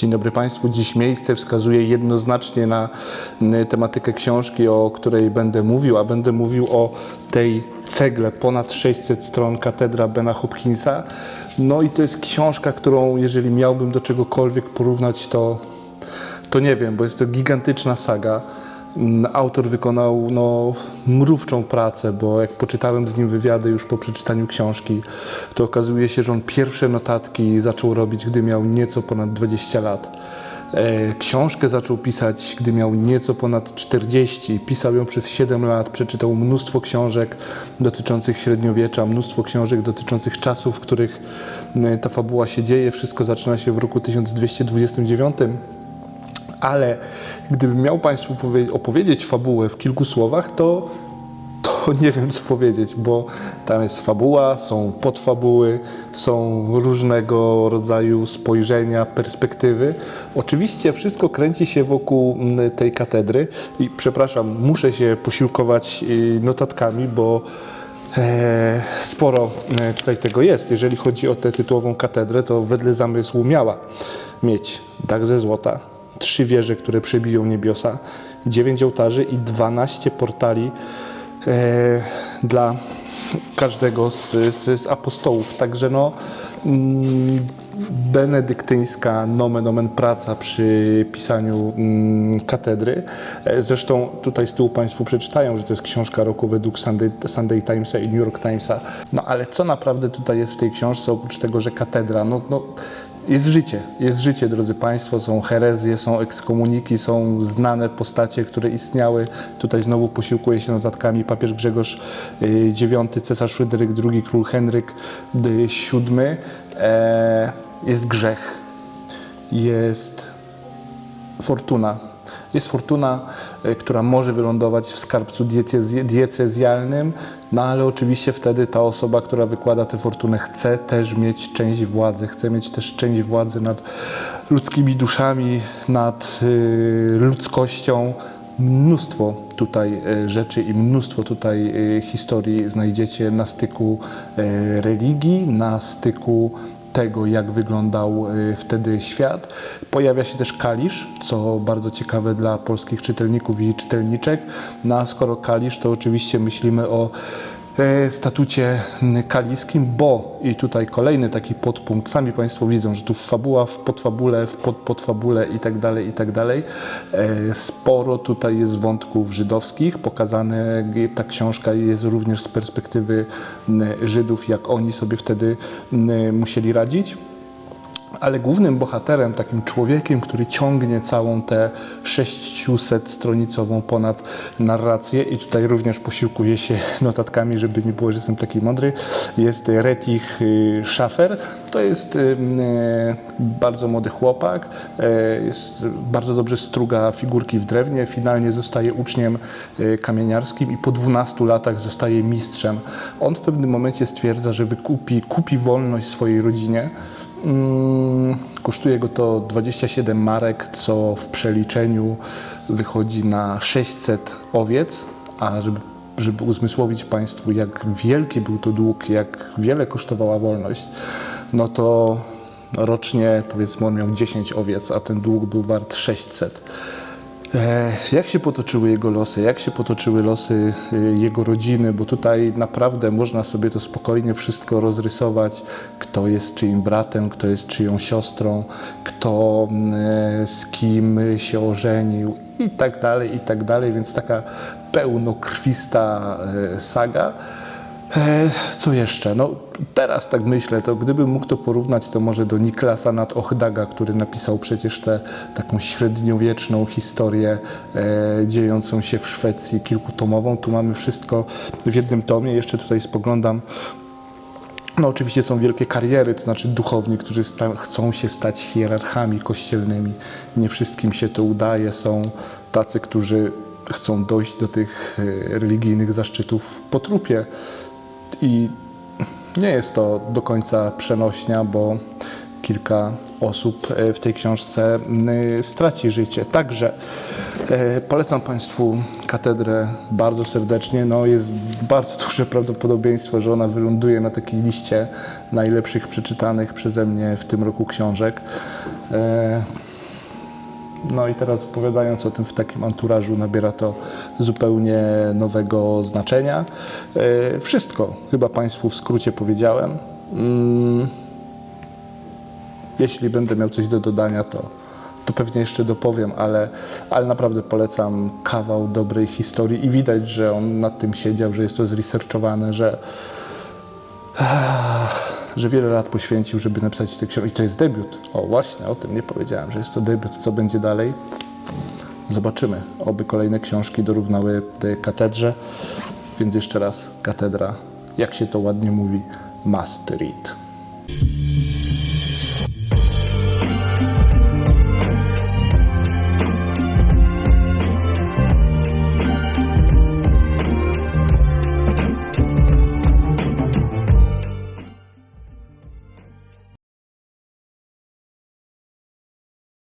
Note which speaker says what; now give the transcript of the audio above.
Speaker 1: Dzień dobry Państwu. Dziś miejsce wskazuje jednoznacznie na tematykę książki, o której będę mówił, a będę mówił o tej cegle ponad 600 stron Katedra Bena Hopkinsa. No i to jest książka, którą jeżeli miałbym do czegokolwiek porównać, to, to nie wiem, bo jest to gigantyczna saga. Autor wykonał no, mrówczą pracę, bo jak poczytałem z nim wywiady już po przeczytaniu książki, to okazuje się, że on pierwsze notatki zaczął robić, gdy miał nieco ponad 20 lat. E, Książkę zaczął pisać, gdy miał nieco ponad 40. Pisał ją przez 7 lat, przeczytał mnóstwo książek dotyczących średniowiecza, mnóstwo książek dotyczących czasów, w których e, ta fabuła się dzieje. Wszystko zaczyna się w roku 1229 ale gdybym miał Państwu powie- opowiedzieć fabułę w kilku słowach, to, to nie wiem co powiedzieć, bo tam jest fabuła, są podfabuły, są różnego rodzaju spojrzenia, perspektywy. Oczywiście wszystko kręci się wokół mm, tej katedry i przepraszam, muszę się posiłkować y, notatkami, bo E, Sporo e, tutaj tego jest. Jeżeli chodzi o tę tytułową katedrę, to wedle zamysłu miała mieć dach ze złota, trzy wieże, które przebiją niebiosa, dziewięć ołtarzy i 12 portali e, dla każdego z, z, z apostołów. Także no, mm, benedyktyńska nomen omen praca przy pisaniu mm, katedry. E, Zresztą tutaj z tyłu Państwo przeczytają, że to jest książka roku według Sunday, Sunday Timesa i New York Timesa. No ale co naprawdę tutaj jest w tej książce, oprócz tego, że katedra? No, no, jest życie, jest życie, drodzy Państwo, są herezje, są ekskomuniki, są znane postacie, które istniały. Tutaj znowu posiłkuje się notatkami papież Grzegorz y, IX, cesarz Fryderyk II, król Henryk y, VII. E, jest grzech, jest fortuna. Jest fortuna, e, która może wylądować w skarbcu diecezj- diecezjalnym, no ale oczywiście wtedy ta osoba, która wykłada tę fortunę, chce też mieć część władzy, chce mieć też część władzy nad ludzkimi duszami, nad y, ludzkością. Mnóstwo tutaj e, rzeczy i mnóstwo tutaj e, historii znajdziecie na styku e, religii, na styku tego, jak wyglądał y, wtedy świat. Pojawia się też kalisz, co bardzo ciekawe dla polskich czytelników i czytelniczek. No a skoro kalisz, to oczywiście myślimy o statucie mm, kaliskim, bo i tutaj kolejny taki podpunkt, sami Państwo widzą, że tu fabuła w podfabule, w podpodfabule i tak dalej, i tak dalej. E, Sporo tutaj jest wątków żydowskich, pokazane, ta książka jest również z perspektywy Żydów, jak oni sobie wtedy musieli radzić ale głównym bohaterem, takim człowiekiem, który ciągnie całą tę 600-stronicową ponad narrację i tutaj również posiłkuje się notatkami, żeby nie było, że jestem taki mądry, jest Retich y, Schaffer. To jest y, y, bardzo młody chłopak, jest bardzo dobrze struga figurki w drewnie, finalnie zostaje uczniem kamieniarskim i po 12 latach zostaje mistrzem. On w pewnym momencie stwierdza, że wykupi, kupi wolność swojej rodzinie, Kosztuje go to 27 marek, co w przeliczeniu wychodzi na 600 owiec, a żeby, żeby uzmysłowić Państwu, jak wielki był to dług, jak wiele kosztowała wolność, no to rocznie powiedzmy on miał 10 owiec, a ten dług był wart 600. E, Jak się potoczyły jego losy, jak się potoczyły losy e, jego rodziny, bo tutaj naprawdę można sobie to spokojnie wszystko rozrysować, kto jest czyim bratem, kto jest czyją siostrą, kto mm, e, z kim się ożenił i tak dalej, i tak dalej, więc taka pełnokrwista saga. E, Co jeszcze? No, teraz tak myślę, to gdybym mógł to porównać, to może do Niklasa nad Ochdaga, który napisał przecież tę taką średniowieczną historię e, dziejącą się w Szwecji, kilkutomową. Tu mamy wszystko w jednym tomie. Jeszcze tutaj spoglądam no oczywiście są wielkie kariery, to znaczy duchowni, którzy chcą się stać hierarchami kościelnymi. Nie wszystkim się to udaje. Są tacy, którzy chcą dojść do tych e, religijnych zaszczytów po trupie. I nie jest to do końca przenośnia, bo kilka osób e, w tej książce y, straci życie. Także e, polecam Państwu katedrę bardzo serdecznie. No, jest bardzo duże prawdopodobieństwo, że ona wyląduje na takiej liście najlepszych przeczytanych przeze mnie w tym roku książek. No i teraz opowiadając o tym w takim anturażu nabiera to zupełnie nowego znaczenia. E, Wszystko chyba Państwu w skrócie powiedziałem. Mm, Jeśli będę miał coś do dodania, to, to pewnie jeszcze dopowiem, ale, ale naprawdę polecam kawał dobrej historii i widać, że on nad tym siedział, że jest to zresearchowane, że, że wiele lat poświęcił, żeby napisać tę książkę. I to jest debiut. O, właśnie, o tym nie powiedziałem, że jest to debiut. Co będzie dalej? Zobaczymy. Oby kolejne książki dorównały tej katedrze. Więc jeszcze raz, katedra, jak się to ładnie mówi, must read.